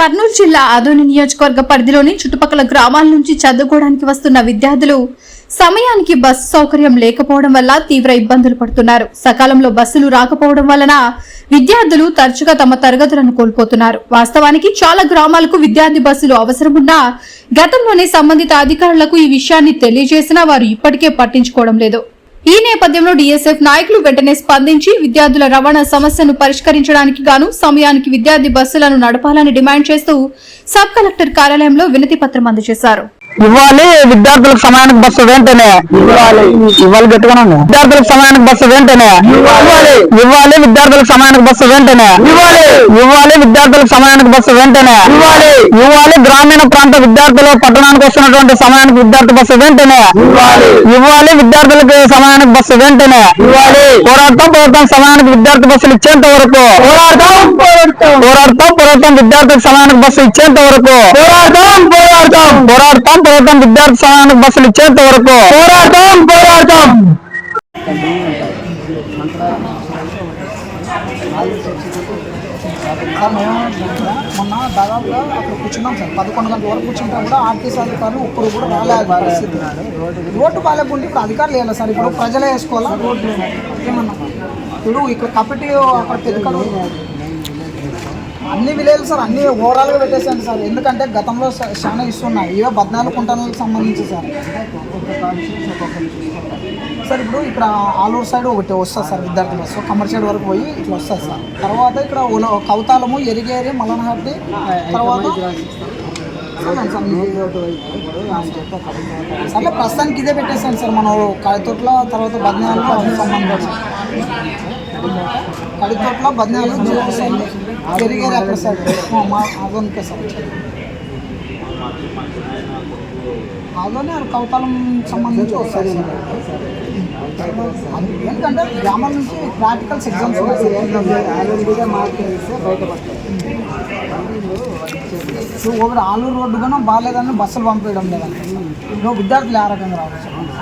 కర్నూలు జిల్లా ఆదోని నియోజకవర్గ పరిధిలోని చుట్టుపక్కల గ్రామాల నుంచి చదువుకోవడానికి వస్తున్న విద్యార్థులు సమయానికి బస్సు సౌకర్యం లేకపోవడం వల్ల తీవ్ర ఇబ్బందులు పడుతున్నారు. సకాలంలో బస్సులు రాకపోవడం వలన విద్యార్థులు తరచుగా తమ తరగతులను కోల్పోతున్నారు. వాస్తవానికి చాలా గ్రామాలకు విద్యార్థి బస్సులు అవసరమున్నా గతంలోనే సంబంధిత అధికారులకు ఈ విషయాన్ని తెలియజేసినా వారు ఇప్పటికే పట్టించుకోవడం లేదు. ఈ నేపథ్యంలో డీఎస్ఎఫ్ నాయకులు వెంటనే స్పందించి విద్యార్థుల రవాణా సమస్యను పరిష్కరించడానికి గాను సమయానికి విద్యార్థి బస్సులను నడపాలని డిమాండ్ చేస్తూ సబ్ కలెక్టర్ కార్యాలయంలో వినతి పత్రం అందజేశారు. ఇవ్వాలి విద్యార్థులకు సమయానికి బస్సు వెంటనే. ఇవ్వాలి. గట్టిగానే విద్యార్థులకు సమయానికి బస్సు వెంటనే. ఇవ్వాలి. విద్యార్థులకు సమయానికి బస్సు వెంటనే. ఇవ్వాలి. విద్యార్థులకు సమయానికి బస్సు వెంటనే. ఇవ్వాలి. గ్రామీణ ప్రాంత విద్యార్థులు పట్టణానికి వస్తున్నటువంటి సమయానికి విద్యార్థి బస్సు వెంటనే. ఇవ్వాలి. విద్యార్థులకు సమయానికి బస్సు వెంటనే. ఇవ్వాలి. పోరాటం సమయానికి విద్యార్థి బస్సులు ఇచ్చేంత వరకు. పోరాటం పోరాటం విద్యార్థులకు సమయానికి బస్సు ఇచ్చేంత వరకు. పోరాటం పోరాటం పోరాటం పోరాటం విద్యార్థి సంఘానికి బస్సులు ఇచ్చేంత వరకు పోరాటం పోరాటం. సార్ మేము మొన్న దాదాపుగా అక్కడ కూర్చున్నాం సార్ పదకొండు గంటల వరకు కూర్చుంటే కూడా ఆర్టీసీ అధికారులు ఒక్కరు కూడా రాలేదు పరిస్థితి రోడ్డు బాగాలేకుంటే ఇప్పుడు అధికారులు వేయాలి సార్ ఇప్పుడు ప్రజలే వేసుకోవాలా రోడ్డు ఏమన్నా ఇప్పుడు ఇక్కడ కమిటీ అక్కడ తెలుగు అన్ని విలేజ్ సార్ అన్ని ఓవరాల్గా పెట్టేసాను సార్. ఎందుకంటే గతంలో చాలా ఇష్యూ ఉన్నాయి ఇవే పద్నాలుగు కుంటలకు సంబంధించి సార్. సార్ ఇప్పుడు ఇక్కడ ఆలూరు సైడ్ ఒకటి వస్తుంది సార్ విద్యార్థి బస్సు కమర్షియల్ వరకు పోయి ఇట్లా వస్తుంది సార్. తర్వాత ఇక్కడ కౌతాలము ఎరిగేరి మలనహట్టి తర్వాత అవునండి సార్, సర్లే ప్రస్తుతానికి ఇదే పెట్టేసాను సార్. మనం కడితోట్ల తర్వాత బద్నాలు సంబంధించి. కడితోట్ల బద్నాలు జరిగారు అక్కడ సార్ ఆ, మా అదొనికే అదోనే కౌతాలం సంబంధించి వస్తుంది ఎందుకంటే గ్రామం నుంచి ప్రాక్టికల్స్ ఎగ్జామ్స్ సో ఒకటి ఆలూరు రోడ్డు కన్నా బాగాలేదని బస్సులు పంపించడం లేదండి నువ్వు విద్యార్థులు ఏ రకంగా రావాలి చెప్పండి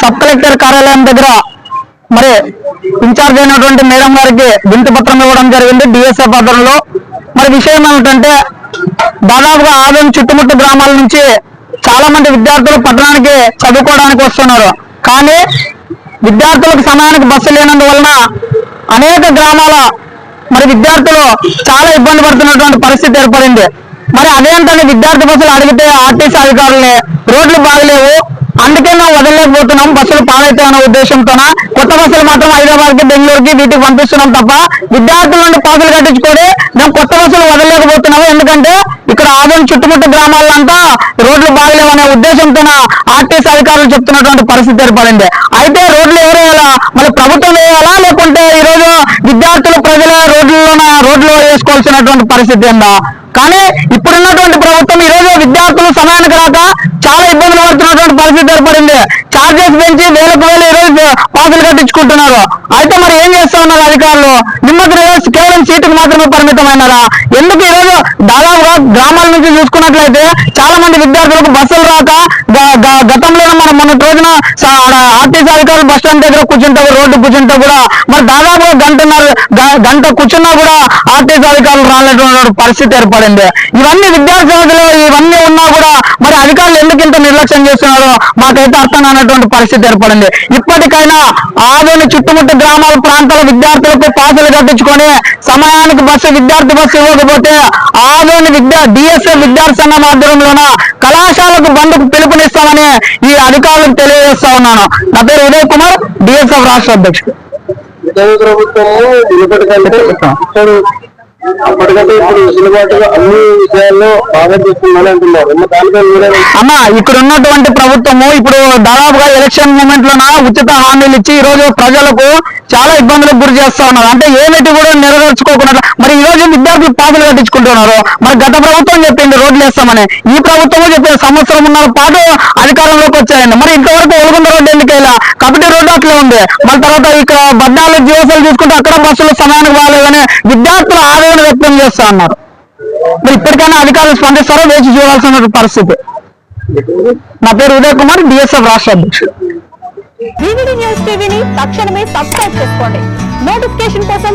సబ్ కలెక్టర్ కార్యాలయం దగ్గర మరి ఇన్ఛార్జ్ అయినటువంటి మేడం గారికి వింతి పత్రం ఇవ్వడం జరిగింది డిఎస్ఎఫ్ ఆధ్వర్యంలో మరి విషయం ఏమిటంటే దాదాపుగా ఆదం చుట్టుముట్టు గ్రామాల నుంచి చాలా మంది విద్యార్థులు పట్టణానికి చదువుకోవడానికి వస్తున్నారు. కానీ విద్యార్థులకు సమయానికి బస్సు లేనందువలన అనేక గ్రామాల మరి విద్యార్థులు చాలా ఇబ్బంది పడుతున్నటువంటి పరిస్థితి ఏర్పడింది. మరి అదేంటని విద్యార్థి బస్సులు అడిగితే ఆర్టీసీ అధికారులే రోడ్లు బాగలేవు అందుకే మేము వదలలేకపోతున్నాం బస్సులు పాడైతే అనే ఉద్దేశంతోన? కొత్త బస్సులు మాత్రం హైదరాబాద్కి బెంగళూరుకి వీటికి పంపిస్తున్నాం తప్ప విద్యార్థుల నుండి పాసులు కట్టించుకొని మేము కొత్త బస్సులు వదలలేకపోతున్నాము. ఎందుకంటే ఇక్కడ ఆదరణ చుట్టుముట్టు గ్రామాలంతా రోడ్లు బాగలేవు అనే ఉద్దేశంతోన ఆర్టీసీ అధికారులు చెప్తున్నటువంటి పరిస్థితి ఏర్పడింది. అయితే రోడ్లు ఎవరు వేయాలా మరి ప్రభుత్వం వేయాలా లేకుంటే ఈ రోజు విద్యార్థులు ప్రజలే రోడ్లలోన చేసుకోవాల్సినటువంటి పరిస్థితి ఉందా? కానీ ఇప్పుడున్నటువంటి ప్రభుత్వం ఈ రోజు విద్యార్థులు సమయానికి రాక చాలా ఇబ్బందులు పడుతున్నటువంటి పరిస్థితి ఏర్పడింది. చార్జెస్ పెంచి వేలకు వేలు ఈ రోజు పాసులు కట్టించుకుంటున్నారు. అయితే మరి ఏం చేస్తా ఉన్నారు అధికారులు? నిమ్మకి రివర్స్ కేవలం సీటుకు మాత్రమే పరిమితమైనారా? ఎందుకు ఈరోజు రోజు దాదాపుగా గ్రామాల నుంచి చూసుకున్నట్లయితే చాలా మంది విద్యార్థులకు బస్సులు రాక గతంలో రోజున ఆర్టీసీ అధికారులు బస్ స్టాండ్ దగ్గర కూర్చుంటే రోడ్డు కూర్చుంటే కూడా మరి దాదాపు గంటన్నర గంట కూర్చున్నా కూడా ఆర్టీసీ అధికారులు రాలేటువంటి పరిస్థితి ఏర్పడింది. ఇవన్నీ విద్యార్థి ఇవన్నీ ఉన్నా కూడా మరి అధికారులు ఎందుకు ఇంత నిర్లక్ష్యం చేస్తున్నారో మాకైతే అర్థం కానటువంటి పరిస్థితి ఏర్పడింది. ఇప్పటికైనా ఆదోని చుట్టుముట్టు గ్రామాల ప్రాంతాల విద్యార్థులకు పాసులు కట్టించుకొని సమయానికి బస్సు విద్యార్థి బస్సు ఇవ్వకపోతే ఆదోని విద్యా డిఎస్ఎఫ్ విద్యార్థి సంఘం ఆధ్వర్యంలోన కళాశాలకు బంద్కు పిలుపునిస్తామని ఈ అధికారులకు తెలియజేస్తా ఉన్నాను. నా పేరు ఉదయ్ కుమార్ డిఎస్ఎఫ్ రాష్ట్ర అధ్యక్షుడు. ప్రభుత్వము అప్పటికంటే ఇప్పుడు వెసులుబాటుగా అన్ని విషయాల్లో బాగా చేస్తుందని అంటున్నారు. అన్న ఇక్కడ ఉన్నటువంటి ప్రభుత్వము ఇప్పుడు దాదాపుగా ఎలక్షన్ మూమెంట్ లోన ఉచిత హామీలు ఇచ్చి ఈ రోజు ప్రజలకు చాలా ఇబ్బందులకు గురి చేస్తా ఉన్నారు. అంటే ఏమిటి కూడా నెరవేర్చుకోకుండా మరి ఈ రోజు విద్యార్థులు పాటలు కట్టించుకుంటున్నారు. మరి గత ప్రభుత్వం చెప్పింది రోడ్లు వేస్తామని. ఈ ప్రభుత్వం చెప్పిన సంవత్సరం ఉన్న పాటు అధికారంలోకి వచ్చాయండి మరి ఇంతవరకు ఒలుగుంద రోడ్డు ఎందుకేలా కబడ్డీ రోడ్డు అట్లే ఉంది. మన తర్వాత ఇక్కడ బడ్డాలు జీవోసాలు చూసుకుంటే అక్కడ బస్సులు సమయానికి బాగాలేదని విద్యార్థులు ఆవేదన వ్యక్తం చేస్తా అన్నారు మరి ఇప్పటికైనా అధికారులు స్పందిస్తారో? వేచి చూడాల్సిన పరిస్థితి. నా పేరు ఉదయ్ కుమార్ డిఎస్ఎఫ్ రాష్ట్ర అధ్యక్షుడు. న్యూస్ టీవీని తక్షణమే సబ్స్క్రైబ్ చేసుకోండి. నోటిఫికేషన్ కోసం